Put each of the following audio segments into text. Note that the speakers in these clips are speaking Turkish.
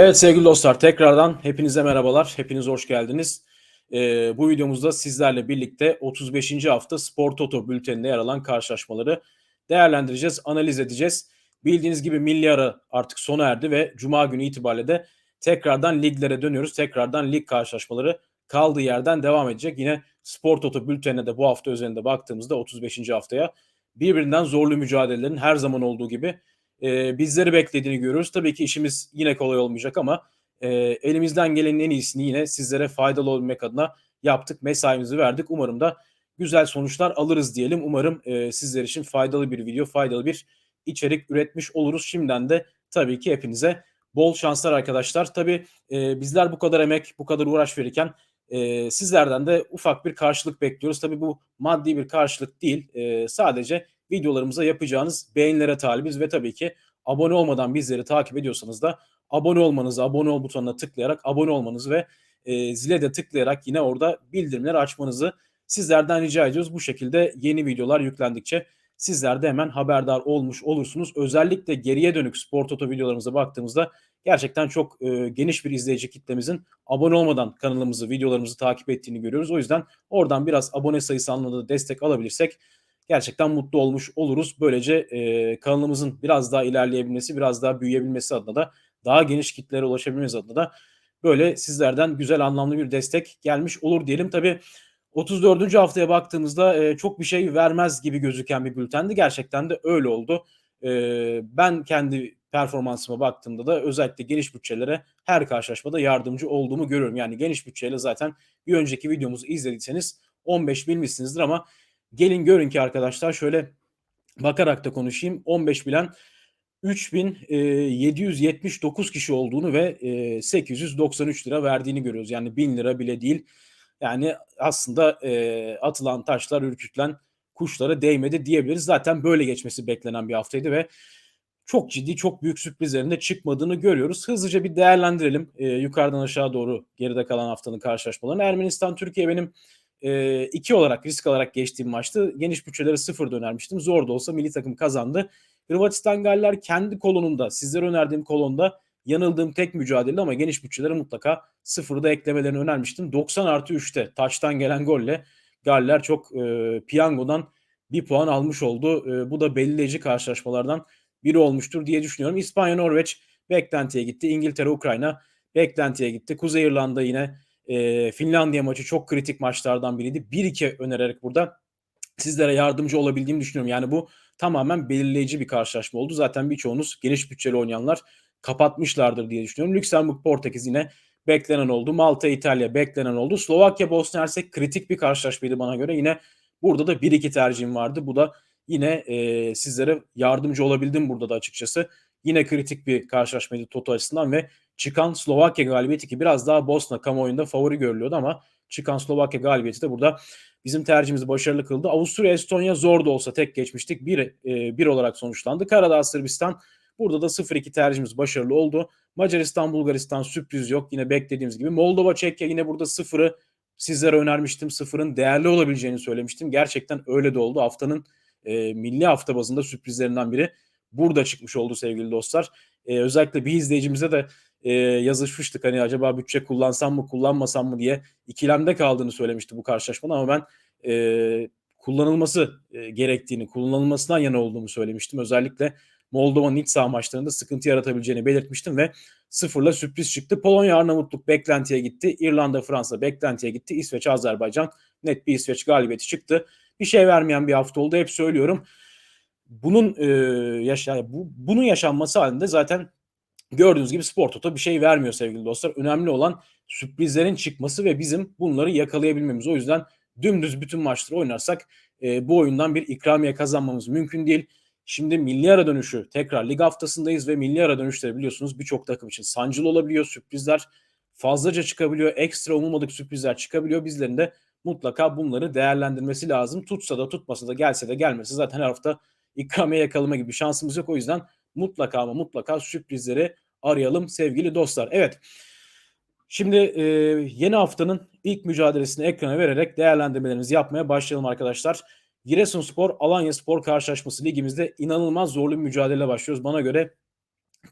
Evet sevgili dostlar tekrardan hepinize merhabalar. Hepiniz hoş geldiniz. Ee, bu videomuzda sizlerle birlikte 35. hafta Spor Toto bülteninde yer alan karşılaşmaları değerlendireceğiz, analiz edeceğiz. Bildiğiniz gibi milli ara artık sona erdi ve Cuma günü itibariyle de tekrardan liglere dönüyoruz. Tekrardan lig karşılaşmaları kaldığı yerden devam edecek. Yine Spor Toto bültenine de bu hafta üzerinde baktığımızda 35. haftaya birbirinden zorlu mücadelelerin her zaman olduğu gibi e, bizleri beklediğini görüyoruz. Tabii ki işimiz yine kolay olmayacak ama e, elimizden gelenin en iyisini yine sizlere faydalı olmak adına yaptık. Mesaimizi verdik. Umarım da güzel sonuçlar alırız diyelim. Umarım e, sizler için faydalı bir video, faydalı bir içerik üretmiş oluruz. Şimdiden de tabii ki hepinize bol şanslar arkadaşlar. Tabii e, bizler bu kadar emek, bu kadar uğraş verirken e, sizlerden de ufak bir karşılık bekliyoruz. Tabii bu maddi bir karşılık değil. E, sadece videolarımıza yapacağınız beğenilere talibiz ve tabii ki abone olmadan bizleri takip ediyorsanız da abone olmanızı, abone ol butonuna tıklayarak abone olmanızı ve e, zile de tıklayarak yine orada bildirimleri açmanızı sizlerden rica ediyoruz. Bu şekilde yeni videolar yüklendikçe sizler de hemen haberdar olmuş olursunuz. Özellikle geriye dönük spor toto videolarımıza baktığımızda gerçekten çok e, geniş bir izleyici kitlemizin abone olmadan kanalımızı, videolarımızı takip ettiğini görüyoruz. O yüzden oradan biraz abone sayısı anlamında destek alabilirsek gerçekten mutlu olmuş oluruz. Böylece e, kanalımızın biraz daha ilerleyebilmesi, biraz daha büyüyebilmesi adına da daha geniş kitlere ulaşabilmemiz adına da böyle sizlerden güzel anlamlı bir destek gelmiş olur diyelim. Tabii 34. haftaya baktığımızda e, çok bir şey vermez gibi gözüken bir bültendi. Gerçekten de öyle oldu. E, ben kendi performansıma baktığımda da özellikle geniş bütçelere her karşılaşmada yardımcı olduğumu görüyorum. Yani geniş bütçeyle zaten bir önceki videomuzu izlediyseniz 15 bilmişsinizdir ama Gelin görün ki arkadaşlar şöyle bakarak da konuşayım. 15 bilen 3779 kişi olduğunu ve 893 lira verdiğini görüyoruz. Yani 1000 lira bile değil. Yani aslında atılan taşlar ürkütülen kuşlara değmedi diyebiliriz. Zaten böyle geçmesi beklenen bir haftaydı ve çok ciddi, çok büyük sürprizlerin de çıkmadığını görüyoruz. Hızlıca bir değerlendirelim. yukarıdan aşağı doğru geride kalan haftanın karşılaşmalarını. Ermenistan, Türkiye benim e, olarak risk alarak geçtiğim maçtı. Geniş bütçeleri sıfır önermiştim. Zor da olsa milli takım kazandı. Hırvatistan Galler kendi kolonunda, sizlere önerdiğim kolonda yanıldığım tek mücadele ama geniş bütçeleri mutlaka sıfırı da eklemelerini önermiştim. 90 artı 3'te taçtan gelen golle Galler çok e, piyangodan bir puan almış oldu. E, bu da belirleyici karşılaşmalardan biri olmuştur diye düşünüyorum. İspanya, Norveç beklentiye gitti. İngiltere, Ukrayna beklentiye gitti. Kuzey İrlanda yine e, Finlandiya maçı çok kritik maçlardan biriydi. 1-2 önererek burada sizlere yardımcı olabildiğimi düşünüyorum. Yani bu tamamen belirleyici bir karşılaşma oldu. Zaten birçoğunuz geniş bütçeli oynayanlar kapatmışlardır diye düşünüyorum. Lüksemburg, Portekiz yine beklenen oldu. Malta, İtalya beklenen oldu. Slovakya, Bosna Hersek kritik bir karşılaşmaydı bana göre. Yine burada da 1-2 tercihim vardı. Bu da yine e, sizlere yardımcı olabildim burada da açıkçası. Yine kritik bir karşılaşmaydı Toto açısından ve çıkan Slovakya galibiyeti ki biraz daha Bosna kamuoyunda favori görülüyordu ama çıkan Slovakya galibiyeti de burada bizim tercihimizi başarılı kıldı. Avusturya, Estonya zor da olsa tek geçmiştik. Bir, e, bir olarak sonuçlandı. Karadağ, Sırbistan burada da 0-2 tercihimiz başarılı oldu. Macaristan, Bulgaristan sürpriz yok. Yine beklediğimiz gibi. Moldova, Çekya yine burada sıfırı sizlere önermiştim. Sıfırın değerli olabileceğini söylemiştim. Gerçekten öyle de oldu. Haftanın e, milli hafta bazında sürprizlerinden biri burada çıkmış oldu sevgili dostlar. E, özellikle bir izleyicimize de e, yazışmıştık. Hani acaba bütçe kullansam mı kullanmasam mı diye ikilemde kaldığını söylemişti bu karşılaşmada ama ben e, kullanılması e, gerektiğini, kullanılmasından yana olduğumu söylemiştim. Özellikle Moldova'nın iç saha maçlarında sıkıntı yaratabileceğini belirtmiştim ve sıfırla sürpriz çıktı. Polonya Arnavutluk beklentiye gitti. İrlanda Fransa beklentiye gitti. İsveç Azerbaycan net bir İsveç galibiyeti çıktı. Bir şey vermeyen bir hafta oldu. Hep söylüyorum. Bunun e, yaşa bu, bunun yaşanması halinde zaten Gördüğünüz gibi Spor Toto bir şey vermiyor sevgili dostlar. Önemli olan sürprizlerin çıkması ve bizim bunları yakalayabilmemiz. O yüzden dümdüz bütün maçları oynarsak e, bu oyundan bir ikramiye kazanmamız mümkün değil. Şimdi milli ara dönüşü tekrar lig haftasındayız ve milli ara dönüşleri biliyorsunuz birçok takım için sancılı olabiliyor. Sürprizler fazlaca çıkabiliyor. Ekstra umulmadık sürprizler çıkabiliyor. Bizlerin de mutlaka bunları değerlendirmesi lazım. Tutsa da tutmasa da gelse de gelmese zaten her hafta ikramiye yakalama gibi şansımız yok. O yüzden mutlaka ama mutlaka sürprizleri arayalım sevgili dostlar. Evet. Şimdi e, yeni haftanın ilk mücadelesini ekrana vererek değerlendirmelerimizi yapmaya başlayalım arkadaşlar. Giresunspor Alanya Spor karşılaşması ligimizde inanılmaz zorlu bir mücadele başlıyoruz. Bana göre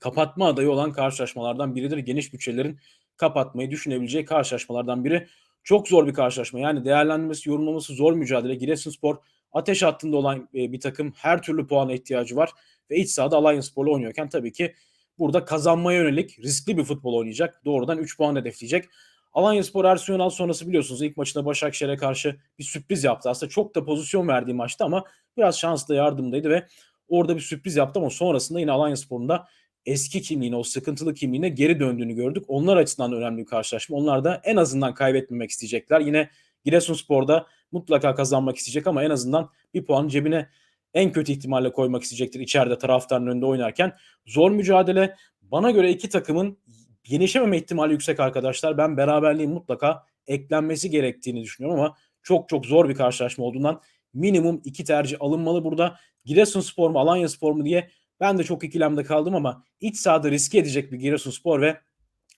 kapatma adayı olan karşılaşmalardan biridir. Geniş bütçelerin kapatmayı düşünebileceği karşılaşmalardan biri. Çok zor bir karşılaşma. Yani değerlendirmesi, yorumlaması zor mücadele. Giresunspor ateş hattında olan e, bir takım. Her türlü puana ihtiyacı var. Ve iç sahada Alliancespor'la oynuyorken tabii ki burada kazanmaya yönelik riskli bir futbol oynayacak. Doğrudan 3 puan hedefleyecek. Alanyaspor Ersun Yanal sonrası biliyorsunuz ilk maçında Başakşehir'e karşı bir sürpriz yaptı. Aslında çok da pozisyon verdiği maçtı ama biraz şanslı yardımdaydı ve orada bir sürpriz yaptı ama sonrasında yine Alanyaspor'un da eski kimliğine, o sıkıntılı kimliğine geri döndüğünü gördük. Onlar açısından önemli bir karşılaşma. Onlar da en azından kaybetmemek isteyecekler. Yine Giresunspor'da mutlaka kazanmak isteyecek ama en azından bir puan cebine en kötü ihtimalle koymak isteyecektir içeride taraftarın önünde oynarken. Zor mücadele. Bana göre iki takımın yenişememe ihtimali yüksek arkadaşlar. Ben beraberliğin mutlaka eklenmesi gerektiğini düşünüyorum ama çok çok zor bir karşılaşma olduğundan minimum iki tercih alınmalı burada. Giresunspor mu Alanyaspor mu diye ben de çok ikilemde kaldım ama iç sahada riske edecek bir Giresunspor ve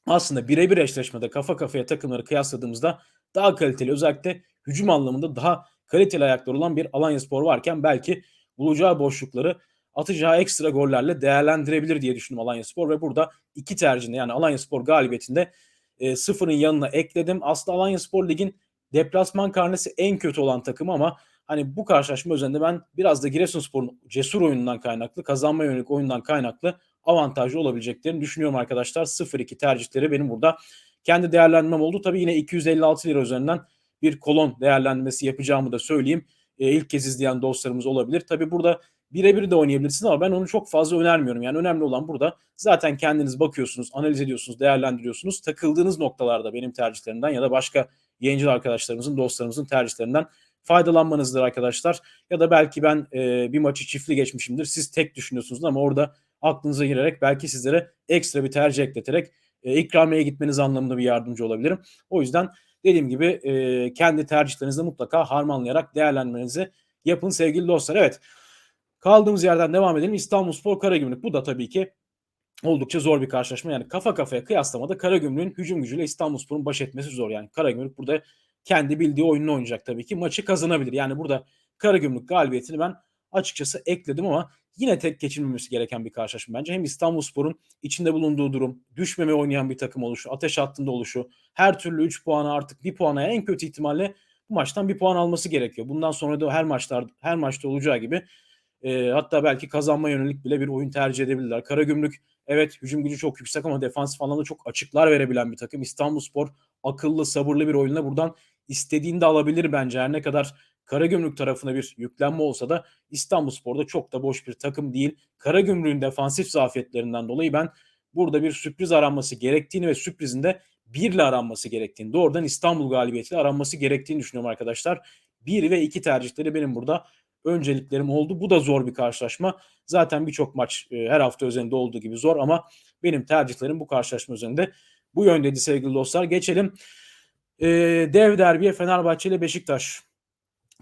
aslında birebir eşleşmede kafa kafaya takımları kıyasladığımızda daha kaliteli özellikle hücum anlamında daha kaliteli ayaklar olan bir Alanyaspor varken belki bulacağı boşlukları atacağı ekstra gollerle değerlendirebilir diye düşündüm Alanyaspor ve burada iki tercihinde yani Alanyaspor galibiyetinde e, sıfırın yanına ekledim. Aslında Alanyaspor ligin deplasman karnesi en kötü olan takım ama hani bu karşılaşma üzerinde ben biraz da Giresunspor'un cesur oyunundan kaynaklı, kazanma yönelik oyundan kaynaklı avantajlı olabileceklerini düşünüyorum arkadaşlar. 0-2 tercihleri benim burada kendi değerlendirmem oldu. Tabii yine 256 lira üzerinden bir kolon değerlendirmesi yapacağımı da söyleyeyim. E, ilk kez izleyen dostlarımız olabilir. Tabii burada birebir de oynayabilirsiniz ama ben onu çok fazla önermiyorum. Yani önemli olan burada zaten kendiniz bakıyorsunuz, analiz ediyorsunuz, değerlendiriyorsunuz. Takıldığınız noktalarda benim tercihlerimden ya da başka yayıncı arkadaşlarımızın, dostlarımızın tercihlerinden faydalanmanızdır arkadaşlar. Ya da belki ben e, bir maçı çiftli geçmişimdir. Siz tek düşünüyorsunuz ama orada aklınıza girerek belki sizlere ekstra bir tercih ekleterek e, ikramiye gitmeniz anlamında bir yardımcı olabilirim. O yüzden dediğim gibi e, kendi tercihlerinizi mutlaka harmanlayarak değerlendirmenizi yapın sevgili dostlar. Evet kaldığımız yerden devam edelim. İstanbulspor Karagümrük. Bu da tabii ki oldukça zor bir karşılaşma. Yani kafa kafaya kıyaslamada Karagümrük'ün hücum gücüyle İstanbulspor'un baş etmesi zor. Yani Karagümrük burada kendi bildiği oyununu oynayacak tabii ki. Maçı kazanabilir. Yani burada Karagümrük galibiyetini ben açıkçası ekledim ama yine tek geçilmemesi gereken bir karşılaşma bence. Hem İstanbulspor'un içinde bulunduğu durum, düşmeme oynayan bir takım oluşu, ateş hattında oluşu, her türlü 3 puana artık 1 puana en kötü ihtimalle bu maçtan bir puan alması gerekiyor. Bundan sonra da her maçlar her maçta olacağı gibi e, hatta belki kazanma yönelik bile bir oyun tercih edebilirler. Karagümrük evet hücum gücü çok yüksek ama defansif anlamda çok açıklar verebilen bir takım. İstanbulspor akıllı, sabırlı bir oyunla buradan istediğinde alabilir bence. Her ne kadar Karagümrük tarafına bir yüklenme olsa da İstanbulspor'da çok da boş bir takım değil. Karagümrük'ün defansif zafiyetlerinden dolayı ben burada bir sürpriz aranması gerektiğini ve sürprizin de birle aranması gerektiğini, doğrudan İstanbul galibiyetiyle aranması gerektiğini düşünüyorum arkadaşlar. Bir ve iki tercihleri benim burada önceliklerim oldu. Bu da zor bir karşılaşma. Zaten birçok maç e, her hafta üzerinde olduğu gibi zor ama benim tercihlerim bu karşılaşma üzerinde bu yöndeydi sevgili dostlar. Geçelim e, dev derbiye Fenerbahçe ile Beşiktaş.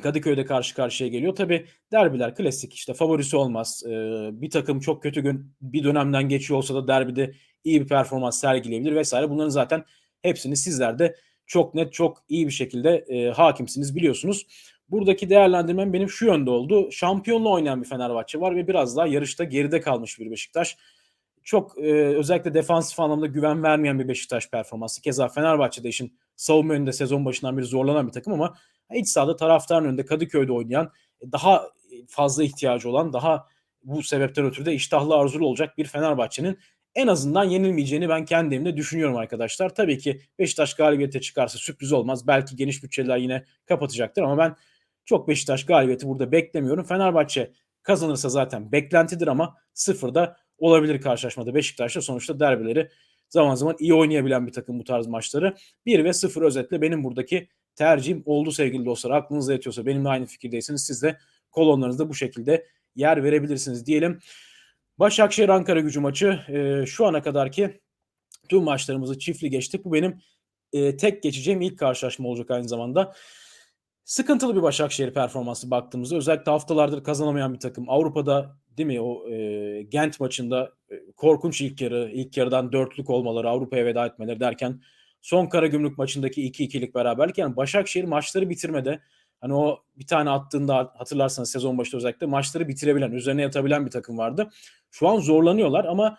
Kadıköy'de karşı karşıya geliyor. Tabi derbiler klasik işte favorisi olmaz. Ee, bir takım çok kötü gün bir dönemden geçiyor olsa da derbide iyi bir performans sergileyebilir vesaire. Bunların zaten hepsini sizler de çok net çok iyi bir şekilde e, hakimsiniz biliyorsunuz. Buradaki değerlendirmem benim şu yönde oldu. Şampiyonla oynayan bir Fenerbahçe var ve biraz daha yarışta geride kalmış bir Beşiktaş. Çok e, özellikle defansif anlamda güven vermeyen bir Beşiktaş performansı. Keza Fenerbahçe'de işin savunma yönünde sezon başından beri zorlanan bir takım ama iç sahada taraftarın önünde Kadıköy'de oynayan e, daha fazla ihtiyacı olan daha bu sebepten ötürü de iştahlı arzulu olacak bir Fenerbahçe'nin en azından yenilmeyeceğini ben kendimde düşünüyorum arkadaşlar. Tabii ki Beşiktaş galibiyete çıkarsa sürpriz olmaz. Belki geniş bütçeler yine kapatacaktır ama ben çok Beşiktaş galibiyeti burada beklemiyorum. Fenerbahçe kazanırsa zaten beklentidir ama sıfırda olabilir karşılaşmada. Beşiktaş'ta sonuçta derbileri zaman zaman iyi oynayabilen bir takım bu tarz maçları. 1 ve 0 özetle benim buradaki tercihim oldu sevgili dostlar. Aklınızda yatıyorsa benimle aynı fikirdeyseniz siz de kolonlarınızda bu şekilde yer verebilirsiniz diyelim. Başakşehir Ankara gücü maçı e, şu ana kadarki tüm maçlarımızı çiftli geçtik. Bu benim e, tek geçeceğim ilk karşılaşma olacak aynı zamanda. Sıkıntılı bir Başakşehir performansı baktığımızda özellikle haftalardır kazanamayan bir takım. Avrupa'da değil mi o e, Gent maçında e, korkunç ilk yarı, ilk yarıdan dörtlük olmaları, Avrupa'ya veda etmeleri derken son Karagümrük maçındaki 2-2'lik beraberlik yani Başakşehir maçları bitirmede hani o bir tane attığında hatırlarsanız sezon başında özellikle maçları bitirebilen, üzerine yatabilen bir takım vardı. Şu an zorlanıyorlar ama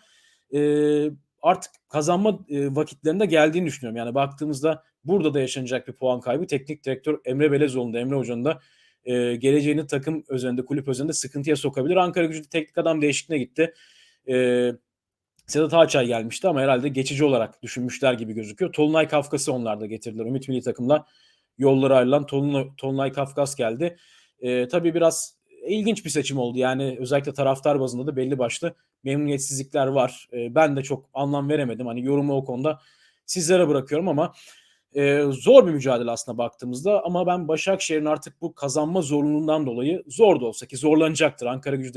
eee, artık kazanma, eee, vakitlerinde geldiğini düşünüyorum. Yani baktığımızda burada da yaşanacak bir puan kaybı teknik direktör Emre Belezoğlu'nun Emre Hoca'nın da, eee, geleceğini takım özelinde, kulüp özelinde sıkıntıya sokabilir. Ankaragücü teknik adam değişikliğine gitti. Eee, Sedat Ağaçay gelmişti ama herhalde geçici olarak düşünmüşler gibi gözüküyor. Tolunay Kafkas'ı onlar da getirdiler. Ümit Milli Takım'la yolları ayrılan Tolunay, Kafkas geldi. Eee, tabii biraz ilginç bir seçim oldu. Yani özellikle taraftar bazında da belli başlı memnuniyetsizlikler var. Eee, ben de çok anlam veremedim. Hani yorumu o konuda sizlere bırakıyorum ama eee, zor bir mücadele aslında baktığımızda ama ben Başakşehir'in artık bu kazanma zorunluluğundan dolayı zor da olsa ki zorlanacaktır. Ankara gücü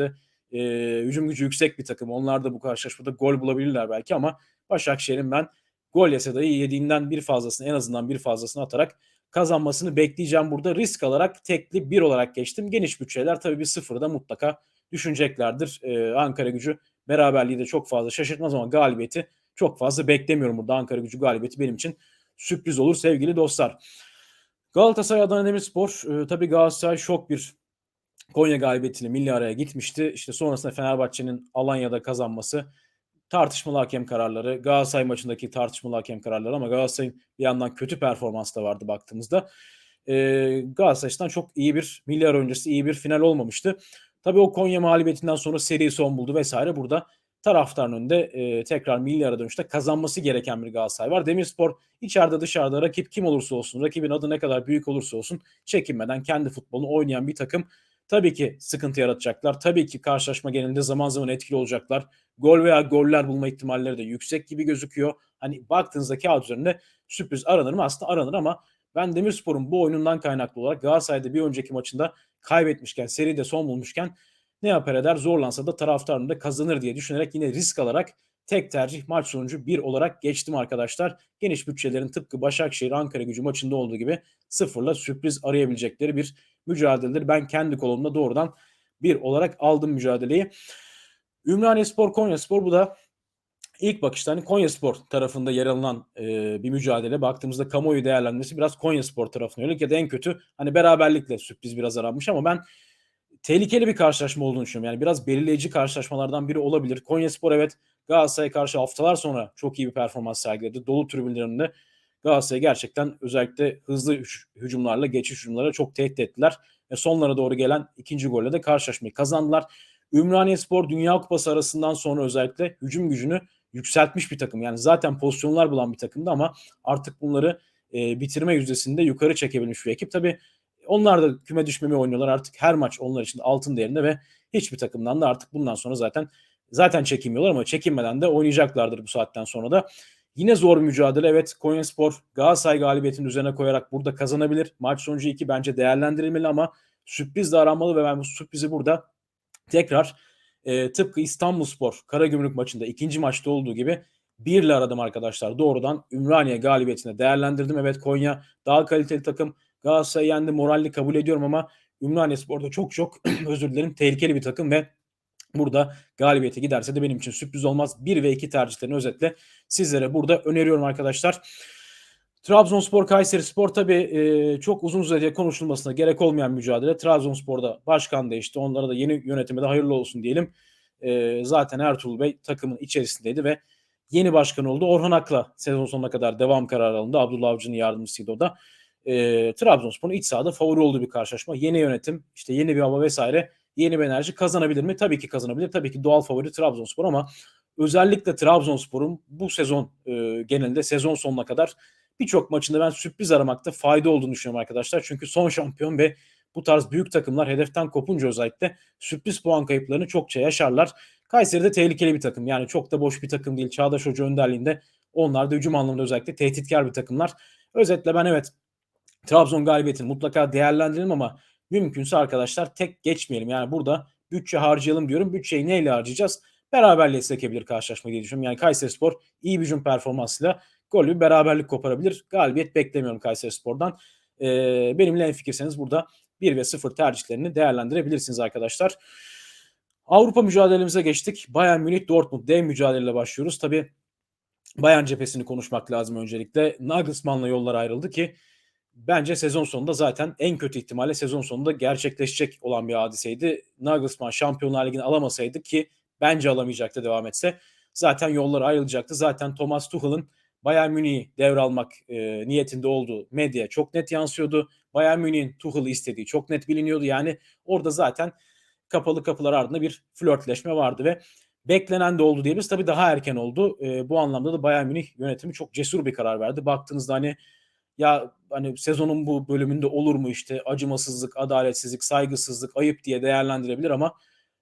e, hücum gücü yüksek bir takım. Onlar da bu karşılaşmada gol bulabilirler belki ama Başakşehir'in ben gol yese dahi yediğinden bir fazlasını en azından bir fazlasını atarak kazanmasını bekleyeceğim burada. Risk alarak tekli bir olarak geçtim. Geniş bütçeler tabii bir sıfırı da mutlaka düşüneceklerdir. Ee, Ankara gücü beraberliği de çok fazla şaşırtmaz ama galibiyeti çok fazla beklemiyorum burada. Ankara gücü galibiyeti benim için sürpriz olur sevgili dostlar. Galatasaray Adana Demirspor e, tabii Galatasaray şok bir Konya galibiyetiyle milli araya gitmişti. İşte sonrasında Fenerbahçe'nin Alanya'da kazanması, tartışmalı hakem kararları, Galatasaray maçındaki tartışmalı hakem kararları ama Galatasaray'ın bir yandan kötü performans da vardı baktığımızda. Ee, Galatasaray'dan çok iyi bir milli ara öncesi iyi bir final olmamıştı. Tabii o Konya mağlubiyetinden sonra seri son buldu vesaire. Burada taraftarın önünde e, tekrar milli ara dönüşte kazanması gereken bir Galatasaray var. Demirspor içeride dışarıda rakip kim olursa olsun, rakibin adı ne kadar büyük olursa olsun çekinmeden kendi futbolunu oynayan bir takım. Tabii ki sıkıntı yaratacaklar. Tabii ki karşılaşma genelinde zaman zaman etkili olacaklar. Gol veya goller bulma ihtimalleri de yüksek gibi gözüküyor. Hani baktığınızda kağıt üzerinde sürpriz aranır mı? Aslında aranır ama ben Demirspor'un bu oyunundan kaynaklı olarak Galatasaray'da bir önceki maçında kaybetmişken, seride son bulmuşken ne yapar eder zorlansa da taraftarını da kazanır diye düşünerek yine risk alarak tek tercih maç sonucu 1 olarak geçtim arkadaşlar. Geniş bütçelerin tıpkı Başakşehir Ankara gücü maçında olduğu gibi sıfırla sürpriz arayabilecekleri bir mücadeledir. Ben kendi kolumda doğrudan bir olarak aldım mücadeleyi. Ümraniye Spor, Konya Spor bu da ilk bakışta hani Konya Spor tarafında yer alınan e, bir mücadele. Baktığımızda kamuoyu değerlendirmesi biraz Konya Spor tarafına yönelik ya da en kötü hani beraberlikle sürpriz biraz aranmış ama ben tehlikeli bir karşılaşma olduğunu düşünüyorum. Yani biraz belirleyici karşılaşmalardan biri olabilir. Konya Spor evet Galatasaray'a karşı haftalar sonra çok iyi bir performans sergiledi. Dolu tribünlerinde Galatasaray gerçekten özellikle hızlı hücumlarla, geçiş hücumlara çok tehdit ettiler. Ve sonlara doğru gelen ikinci golle de karşılaşmayı kazandılar. Ümraniye Spor Dünya Kupası arasından sonra özellikle hücum gücünü yükseltmiş bir takım. Yani zaten pozisyonlar bulan bir takımdı ama artık bunları e, bitirme yüzdesinde yukarı çekebilmiş bir ekip. Tabii onlar da küme düşmemi oynuyorlar. Artık her maç onlar için altın değerinde ve hiçbir takımdan da artık bundan sonra zaten zaten çekinmiyorlar ama çekinmeden de oynayacaklardır bu saatten sonra da. Yine zor mücadele. Evet Konyaspor Galatasaray galibiyetinin üzerine koyarak burada kazanabilir. Maç sonucu 2 bence değerlendirilmeli ama sürpriz de aranmalı ve ben bu sürprizi burada tekrar e, tıpkı İstanbulspor Karagümrük maçında ikinci maçta olduğu gibi birle aradım arkadaşlar. Doğrudan Ümraniye galibiyetine değerlendirdim. Evet Konya daha kaliteli takım. Galatasaray yendi moralli kabul ediyorum ama Ümraniye Spor'da çok çok özür dilerim tehlikeli bir takım ve burada galibiyete giderse de benim için sürpriz olmaz. 1 ve 2 tercihlerini özetle sizlere burada öneriyorum arkadaşlar. Trabzonspor Kayseri Spor tabi e, çok uzun süre konuşulmasına gerek olmayan mücadele. Trabzonspor'da başkan değişti. Onlara da yeni yönetime de hayırlı olsun diyelim. E, zaten Ertuğrul Bey takımın içerisindeydi ve yeni başkan oldu. Orhan Ak'la sezon sonuna kadar devam kararı alındı. Abdullah Avcı'nın yardımcısıydı o da. E, Trabzonspor'un iç sahada favori olduğu bir karşılaşma. Yeni yönetim, işte yeni bir hava vesaire yeni bir enerji kazanabilir mi? Tabii ki kazanabilir. Tabii ki doğal favori Trabzonspor ama özellikle Trabzonspor'un bu sezon e, genelinde sezon sonuna kadar birçok maçında ben sürpriz aramakta fayda olduğunu düşünüyorum arkadaşlar. Çünkü son şampiyon ve bu tarz büyük takımlar hedeften kopunca özellikle sürpriz puan kayıplarını çokça yaşarlar. Kayseri de tehlikeli bir takım. Yani çok da boş bir takım değil. Çağdaş Hoca önderliğinde onlar da hücum anlamında özellikle tehditkar bir takımlar. Özetle ben evet Trabzon galibiyetini mutlaka değerlendirelim ama mümkünse arkadaşlar tek geçmeyelim. Yani burada bütçe harcayalım diyorum. Bütçeyi neyle harcayacağız? Beraberliğe sekebilir karşılaşma diye düşünüyorum. Yani Kayseri Spor iyi bir hücum performansıyla golü beraberlik koparabilir. Galibiyet beklemiyorum Kayseri Spor'dan. Ee, benimle en fikirseniz burada 1 ve 0 tercihlerini değerlendirebilirsiniz arkadaşlar. Avrupa mücadelemize geçtik. Bayern Münih Dortmund dev mücadeleyle başlıyoruz. Tabi Bayern cephesini konuşmak lazım öncelikle. Nagelsmann'la yollar ayrıldı ki bence sezon sonunda zaten en kötü ihtimalle sezon sonunda gerçekleşecek olan bir hadiseydi. Nagelsmann Şampiyonlar Ligi'ni alamasaydı ki bence alamayacaktı devam etse. zaten yolları ayrılacaktı. Zaten Thomas Tuchel'ın Bayern Münih'i devralmak e, niyetinde olduğu medya çok net yansıyordu. Bayern Münih'in Tuchel'ı istediği çok net biliniyordu. Yani orada zaten kapalı kapılar ardında bir flörtleşme vardı ve beklenen de oldu diyebiliriz. Tabii daha erken oldu. E, bu anlamda da Bayern Münih yönetimi çok cesur bir karar verdi. Baktığınızda hani ya hani sezonun bu bölümünde olur mu işte acımasızlık, adaletsizlik, saygısızlık, ayıp diye değerlendirebilir ama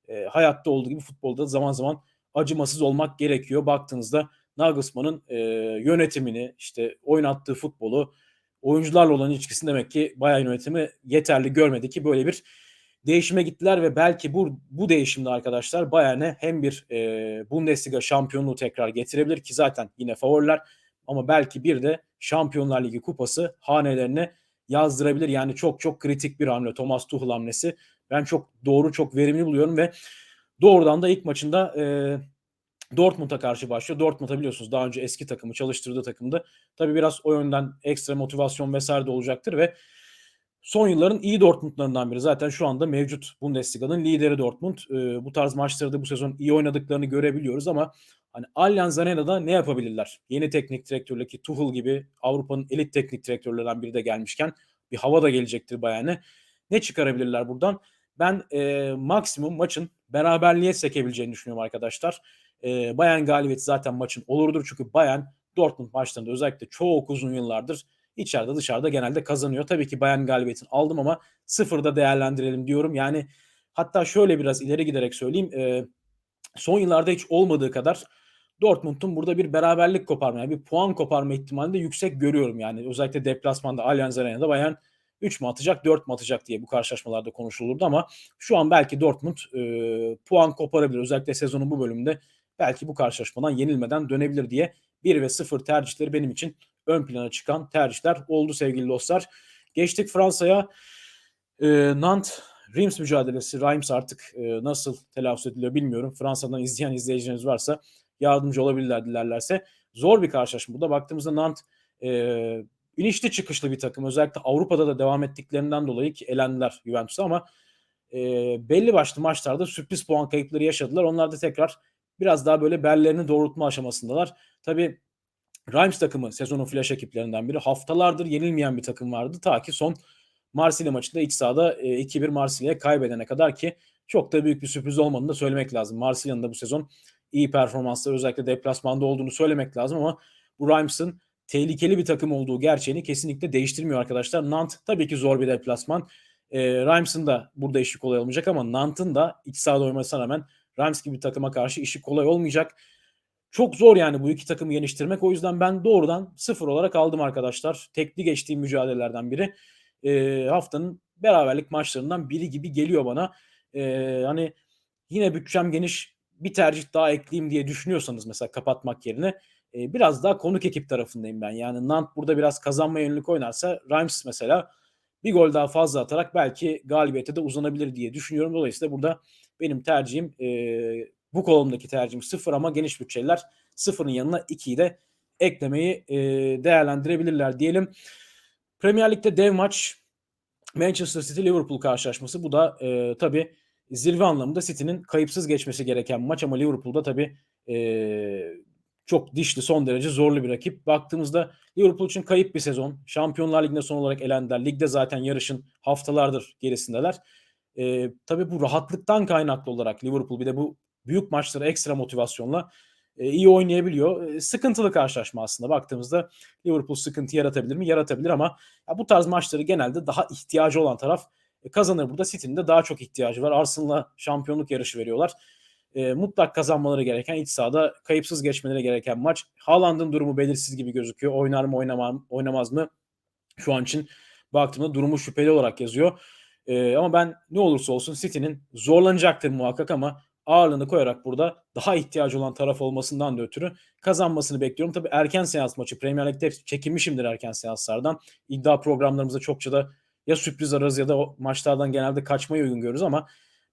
e, hayatta olduğu gibi futbolda zaman zaman acımasız olmak gerekiyor. Baktığınızda Nagelsmann'ın e, yönetimini, işte oynattığı futbolu, oyuncularla olan ilişkisini demek ki Bayern yönetimi yeterli görmedi ki böyle bir değişime gittiler ve belki bu bu değişimde arkadaşlar Bayern'e hem bir e, Bundesliga şampiyonluğu tekrar getirebilir ki zaten yine favoriler ama belki bir de Şampiyonlar Ligi kupası hanelerine yazdırabilir. Yani çok çok kritik bir hamle Thomas Tuchel hamlesi. Ben çok doğru, çok verimli buluyorum ve doğrudan da ilk maçında e, Dortmund'a karşı başlıyor. Dortmund'a biliyorsunuz daha önce eski takımı, çalıştırdığı takımdı. Tabii biraz o yönden ekstra motivasyon vesaire de olacaktır ve son yılların iyi Dortmund'larından biri. Zaten şu anda mevcut Bundesliga'nın lideri Dortmund. E, bu tarz maçları da bu sezon iyi oynadıklarını görebiliyoruz ama hani Allianz Arena'da ne yapabilirler? Yeni teknik direktörle ki Tuchel gibi Avrupa'nın elit teknik direktörlerinden biri de gelmişken bir hava da gelecektir Bayern'e. Ne çıkarabilirler buradan? Ben e, maksimum maçın beraberliğe sekebileceğini düşünüyorum arkadaşlar. E, Bayern galibiyeti zaten maçın olurdur. Çünkü Bayern Dortmund maçlarında özellikle çok uzun yıllardır içeride dışarıda genelde kazanıyor. Tabii ki Bayern galibiyetini aldım ama sıfırda değerlendirelim diyorum. Yani hatta şöyle biraz ileri giderek söyleyeyim. E, son yıllarda hiç olmadığı kadar Dortmund'un burada bir beraberlik koparma, yani bir puan koparma ihtimali de yüksek görüyorum. Yani özellikle deplasmanda Allianz Arena'da Bayern 3 mü atacak 4 mü atacak diye bu karşılaşmalarda konuşulurdu ama şu an belki Dortmund e, puan koparabilir. Özellikle sezonun bu bölümünde belki bu karşılaşmadan yenilmeden dönebilir diye 1 ve 0 tercihleri benim için ön plana çıkan tercihler oldu sevgili dostlar. Geçtik Fransa'ya. E, Nantes Reims mücadelesi. Reims artık e, nasıl telaffuz ediliyor bilmiyorum. Fransa'dan izleyen izleyicileriniz varsa yardımcı olabilirler dilerlerse. Zor bir karşılaşma. Bu da baktığımızda Nantes e, çıkışlı bir takım. Özellikle Avrupa'da da devam ettiklerinden dolayı ki elendiler Juventus'a ama e, belli başlı maçlarda sürpriz puan kayıpları yaşadılar. Onlar da tekrar biraz daha böyle bellerini doğrultma aşamasındalar. Tabii Reims takımı sezonun flash ekiplerinden biri. Haftalardır yenilmeyen bir takım vardı. Ta ki son Marsilya maçında iç sahada e, 2-1 Marsilya'ya kaybedene kadar ki çok da büyük bir sürpriz olmadığını da söylemek lazım. Marsilya'nın da bu sezon iyi performansları özellikle deplasmanda olduğunu söylemek lazım ama bu Reims'ın tehlikeli bir takım olduğu gerçeğini kesinlikle değiştirmiyor arkadaşlar. Nant tabii ki zor bir deplasman. E, Reims'ın da burada işi kolay olmayacak ama Nant'ın da iç sahada oynamasına rağmen Reims gibi bir takıma karşı işi kolay olmayacak. Çok zor yani bu iki takımı yeniştirmek. O yüzden ben doğrudan sıfır olarak aldım arkadaşlar. Tekli geçtiğim mücadelelerden biri. E, haftanın beraberlik maçlarından biri gibi geliyor bana. E, hani yine bütçem geniş bir tercih daha ekleyeyim diye düşünüyorsanız mesela kapatmak yerine e, biraz daha konuk ekip tarafındayım ben. Yani Nant burada biraz kazanma yönelik oynarsa Reims mesela bir gol daha fazla atarak belki galibiyete de uzanabilir diye düşünüyorum. Dolayısıyla burada benim tercihim e, bu kolumdaki tercihim sıfır ama geniş bütçeler sıfırın yanına 2'yi de eklemeyi e, değerlendirebilirler diyelim. Premier Lig'de dev maç Manchester City Liverpool karşılaşması. Bu da e, tabii zirve anlamında City'nin kayıpsız geçmesi gereken maç ama Liverpool'da tabii e, çok dişli, son derece zorlu bir rakip. Baktığımızda Liverpool için kayıp bir sezon. Şampiyonlar Ligi'nde son olarak elendiler. Ligde zaten yarışın haftalardır gerisindeler. E, tabii bu rahatlıktan kaynaklı olarak Liverpool bir de bu büyük maçları ekstra motivasyonla e, iyi oynayabiliyor. E, sıkıntılı karşılaşma aslında baktığımızda Liverpool sıkıntı yaratabilir mi? Yaratabilir ama ya bu tarz maçları genelde daha ihtiyacı olan taraf kazanır. Burada City'nin de daha çok ihtiyacı var. Arsenal'a şampiyonluk yarışı veriyorlar. E, mutlak kazanmaları gereken iç sahada kayıpsız geçmeleri gereken maç. Haaland'ın durumu belirsiz gibi gözüküyor. Oynar mı oynamam, oynamaz mı? Şu an için baktığımda durumu şüpheli olarak yazıyor. E, ama ben ne olursa olsun City'nin zorlanacaktır muhakkak ama ağırlığını koyarak burada daha ihtiyacı olan taraf olmasından da ötürü kazanmasını bekliyorum. Tabii erken seans maçı Premier Lig'de çekinmişimdir erken seanslardan. İddia programlarımızda çokça da ya sürpriz ararız ya da o maçlardan genelde kaçmayı uygun görürüz ama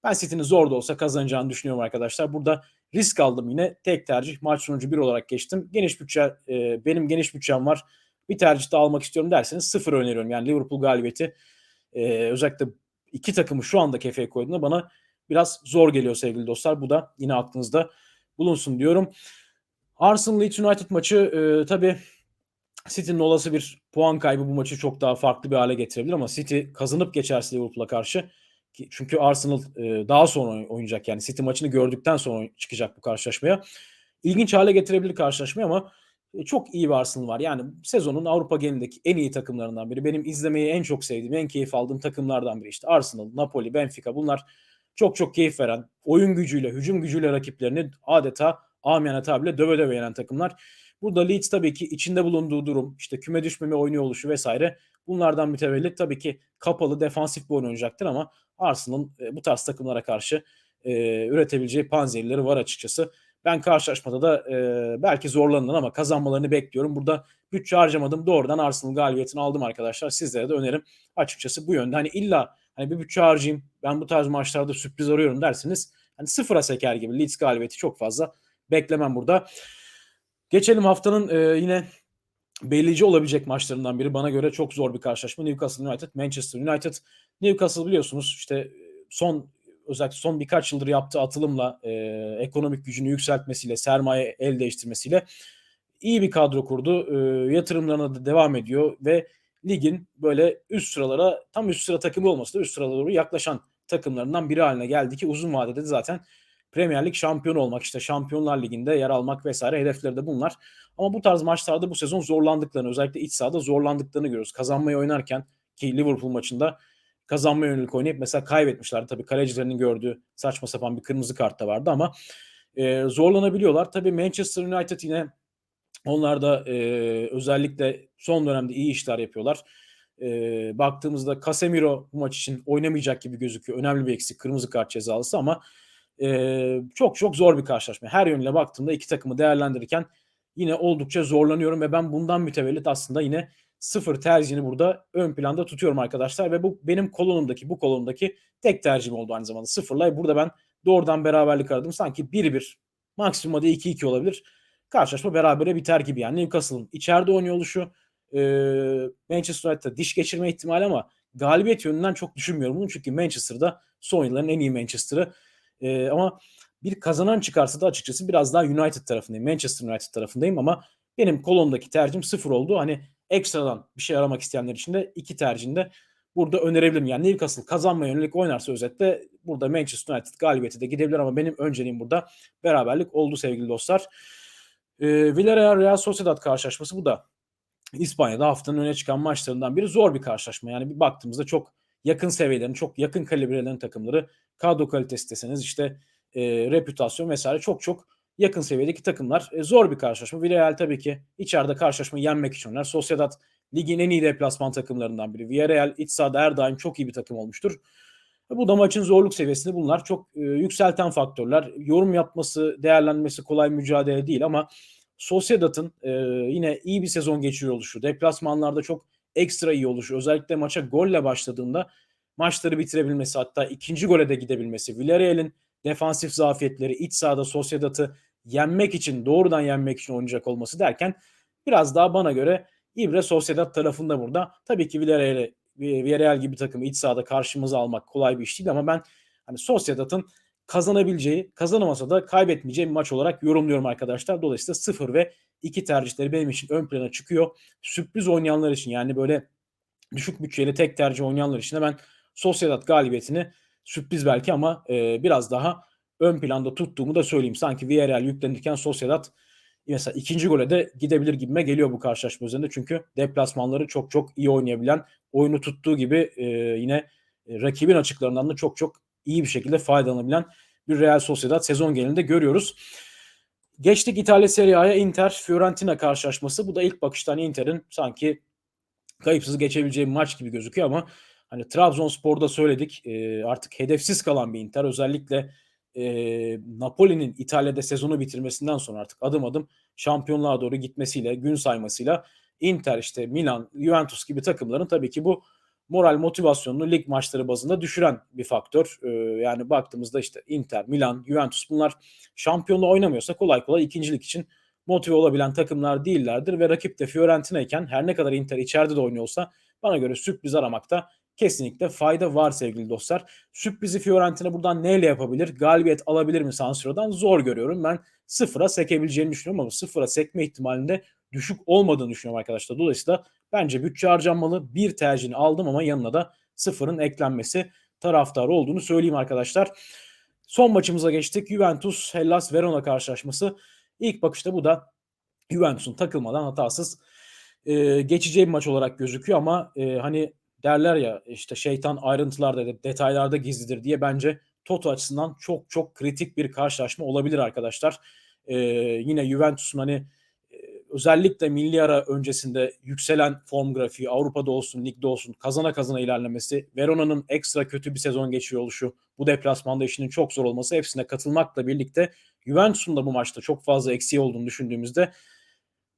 ben City'nin zor da olsa kazanacağını düşünüyorum arkadaşlar. Burada risk aldım yine. Tek tercih maç sonucu bir olarak geçtim. Geniş bütçe e, benim geniş bütçem var. Bir tercih de almak istiyorum derseniz sıfır öneriyorum. Yani Liverpool galibiyeti e, özellikle iki takımı şu anda kefeye koyduğunda bana biraz zor geliyor sevgili dostlar. Bu da yine aklınızda bulunsun diyorum. Arsenal Leeds United maçı e, tabii City'nin olası bir puan kaybı bu maçı çok daha farklı bir hale getirebilir ama City kazanıp geçerse Liverpool'a karşı çünkü Arsenal e, daha sonra oynayacak yani City maçını gördükten sonra çıkacak bu karşılaşmaya. İlginç hale getirebilir karşılaşmayı ama e, çok iyi bir Arsenal var. Yani sezonun Avrupa genelindeki en iyi takımlarından biri. Benim izlemeyi en çok sevdiğim, en keyif aldığım takımlardan biri işte. Arsenal, Napoli, Benfica bunlar çok çok keyif veren, oyun gücüyle, hücum gücüyle rakiplerini adeta amiyane tabirle döve döve yenen takımlar. Burada Leeds tabii ki içinde bulunduğu durum, işte küme düşmeme oynuyor oluşu vesaire bunlardan mütevellit tabii ki kapalı defansif bir oyun oynayacaktır ama Arsenal'ın e, bu tarz takımlara karşı e, üretebileceği panzehirleri var açıkçası. Ben karşılaşmada da e, belki zorlanırlar ama kazanmalarını bekliyorum. Burada bütçe harcamadım. Doğrudan Arsenal galibiyetini aldım arkadaşlar. Sizlere de önerim açıkçası bu yönde. Hani illa hani bir bütçe harcayayım ben bu tarz maçlarda sürpriz arıyorum derseniz hani sıfıra seker gibi Leeds galibiyeti çok fazla beklemem burada. Geçelim haftanın e, yine belirleyici olabilecek maçlarından biri. Bana göre çok zor bir karşılaşma. Newcastle United, Manchester United. Newcastle biliyorsunuz işte son özellikle son birkaç yıldır yaptığı atılımla e, ekonomik gücünü yükseltmesiyle, sermaye el değiştirmesiyle iyi bir kadro kurdu. E, yatırımlarına da devam ediyor ve ligin böyle üst sıralara tam üst sıra takımı olması da üst sıralara doğru yaklaşan takımlarından biri haline geldi ki uzun vadede de zaten Premier Lig şampiyonu olmak işte Şampiyonlar Ligi'nde yer almak vesaire hedefleri de bunlar. Ama bu tarz maçlarda bu sezon zorlandıklarını özellikle iç sahada zorlandıklarını görüyoruz. Kazanmayı oynarken ki Liverpool maçında kazanma yönelik oynayıp mesela kaybetmişler. Tabii kalecilerinin gördüğü saçma sapan bir kırmızı kart da vardı ama e, zorlanabiliyorlar. Tabii Manchester United yine onlar da e, özellikle son dönemde iyi işler yapıyorlar. E, baktığımızda Casemiro bu maç için oynamayacak gibi gözüküyor. Önemli bir eksik kırmızı kart cezalısı ama e, çok çok zor bir karşılaşma. Her yönüyle baktığımda iki takımı değerlendirirken yine oldukça zorlanıyorum ve ben bundan mütevellit aslında yine sıfır tercihini burada ön planda tutuyorum arkadaşlar ve bu benim kolonumdaki bu kolonumdaki tek tercihim oldu aynı zamanda sıfırla. Burada ben doğrudan beraberlik aradım. Sanki 1-1 maksimum da 2-2 olabilir. Karşılaşma berabere biter gibi yani. Newcastle'ın içeride oynuyor oluşu e, Manchester United'da diş geçirme ihtimali ama galibiyet yönünden çok düşünmüyorum bunu. Çünkü Manchester'da son yılların en iyi Manchester'ı. E, ama bir kazanan çıkarsa da açıkçası biraz daha United tarafındayım. Manchester United tarafındayım ama benim kolondaki tercihim sıfır oldu. Hani ekstradan bir şey aramak isteyenler için de iki tercihinde burada önerebilirim. Yani Newcastle kazanma yönelik oynarsa özetle burada Manchester United galibiyeti de gidebilir ama benim önceliğim burada beraberlik oldu sevgili dostlar. E, Villarreal Real Sociedad karşılaşması bu da İspanya'da haftanın öne çıkan maçlarından biri zor bir karşılaşma. Yani bir baktığımızda çok yakın seviyelerin, çok yakın kalibrelerin takımları kadro kalitesi deseniz işte e, reputasyon vesaire çok çok yakın seviyedeki takımlar. E, zor bir karşılaşma. Villarreal tabii ki içeride karşılaşmayı yenmek için oynar. Sociedad ligin en iyi deplasman takımlarından biri. Villarreal iç sahada her daim çok iyi bir takım olmuştur. E, bu da maçın zorluk seviyesini bunlar çok e, yükselten faktörler. Yorum yapması, değerlenmesi kolay mücadele değil ama Sociedad'ın e, yine iyi bir sezon geçiriyor oluşu, deplasmanlarda çok ekstra iyi oluşu, özellikle maça golle başladığında maçları bitirebilmesi hatta ikinci gole de gidebilmesi, Villarreal'in defansif zafiyetleri, iç sahada Sociedad'ı yenmek için, doğrudan yenmek için oynayacak olması derken biraz daha bana göre İbre Sociedad tarafında burada. Tabii ki Villarreal, Villarreal gibi takımı iç sahada karşımıza almak kolay bir iş değil ama ben hani Sociedad'ın kazanabileceği, kazanamasa da kaybetmeyeceği bir maç olarak yorumluyorum arkadaşlar. Dolayısıyla 0 ve 2 tercihleri benim için ön plana çıkıyor. Sürpriz oynayanlar için yani böyle düşük bütçeli tek tercih oynayanlar için de ben Sociedad galibiyetini sürpriz belki ama e, biraz daha ön planda tuttuğumu da söyleyeyim. Sanki Villarreal yüklenirken Sociedad mesela ikinci gole de gidebilir gibime geliyor bu karşılaşma üzerinde. Çünkü deplasmanları çok çok iyi oynayabilen, oyunu tuttuğu gibi e, yine e, rakibin açıklarından da çok çok iyi bir şekilde faydalanabilen bir Real Sociedad sezon genelinde görüyoruz. Geçtik İtalya Serie A'ya Inter Fiorentina karşılaşması. Bu da ilk bakıştan Inter'in sanki kayıpsız geçebileceği bir maç gibi gözüküyor ama hani Trabzonspor'da söyledik e, artık hedefsiz kalan bir Inter özellikle e, Napoli'nin İtalya'da sezonu bitirmesinden sonra artık adım adım şampiyonluğa doğru gitmesiyle gün saymasıyla Inter işte Milan, Juventus gibi takımların tabii ki bu moral motivasyonunu lig maçları bazında düşüren bir faktör. Ee, yani baktığımızda işte Inter, Milan, Juventus bunlar şampiyonluğa oynamıyorsa kolay kolay ikincilik için motive olabilen takımlar değillerdir ve rakip de Fiorentina iken her ne kadar Inter içeride de oynuyorsa bana göre sürpriz aramakta kesinlikle fayda var sevgili dostlar. Sürprizi Fiorentina buradan neyle yapabilir? Galibiyet alabilir mi San Siro'dan? Zor görüyorum. Ben sıfıra sekebileceğini düşünüyorum ama sıfıra sekme ihtimalinde düşük olmadığını düşünüyorum arkadaşlar. Dolayısıyla bence bütçe harcanmalı. Bir tercihini aldım ama yanına da sıfırın eklenmesi taraftarı olduğunu söyleyeyim arkadaşlar. Son maçımıza geçtik. Juventus Hellas Verona karşılaşması. İlk bakışta bu da Juventus'un takılmadan hatasız e, geçeceği bir maç olarak gözüküyor ama e, hani derler ya işte şeytan ayrıntılarda detaylarda gizlidir diye bence Toto açısından çok çok kritik bir karşılaşma olabilir arkadaşlar. E, yine Juventus'un hani özellikle milli ara öncesinde yükselen form grafiği Avrupa'da olsun, ligde olsun kazana kazana ilerlemesi, Verona'nın ekstra kötü bir sezon geçiriyor oluşu, bu deplasmanda işinin çok zor olması hepsine katılmakla birlikte Juventus'un da bu maçta çok fazla eksiği olduğunu düşündüğümüzde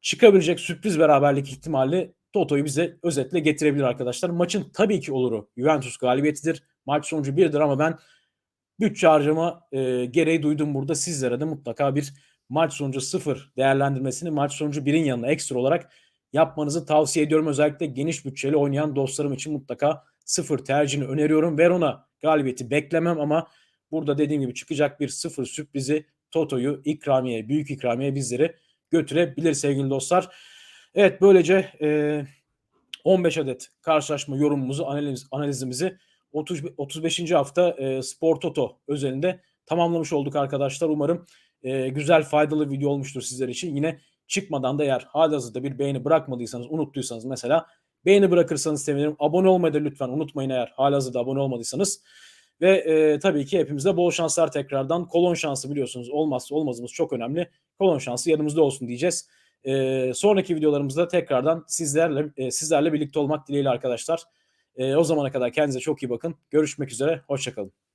çıkabilecek sürpriz beraberlik ihtimali Toto'yu bize özetle getirebilir arkadaşlar. Maçın tabii ki oluru Juventus galibiyetidir. Maç sonucu birdir ama ben bütçe harcama e, gereği duydum burada. Sizlere de mutlaka bir maç sonucu sıfır değerlendirmesini maç sonucu birin yanına ekstra olarak yapmanızı tavsiye ediyorum. Özellikle geniş bütçeli oynayan dostlarım için mutlaka sıfır tercihini öneriyorum. Verona galibiyeti beklemem ama burada dediğim gibi çıkacak bir sıfır sürprizi Toto'yu ikramiye, büyük ikramiye bizleri götürebilir sevgili dostlar. Evet böylece e, 15 adet karşılaşma yorumumuzu, analiz, analizimizi 30, 35. hafta e, Spor Toto özelinde tamamlamış olduk arkadaşlar. Umarım e, güzel faydalı video olmuştur sizler için. Yine çıkmadan da eğer halihazırda bir beğeni bırakmadıysanız, unuttuysanız mesela beğeni bırakırsanız sevinirim. Abone olmayı da lütfen unutmayın eğer halihazırda abone olmadıysanız. Ve e, tabii ki hepimize bol şanslar tekrardan. Kolon şansı biliyorsunuz olmazsa olmazımız çok önemli. Kolon şansı yanımızda olsun diyeceğiz. E, sonraki videolarımızda tekrardan sizlerle e, sizlerle birlikte olmak dileğiyle arkadaşlar. E, o zamana kadar kendinize çok iyi bakın. Görüşmek üzere. Hoşçakalın.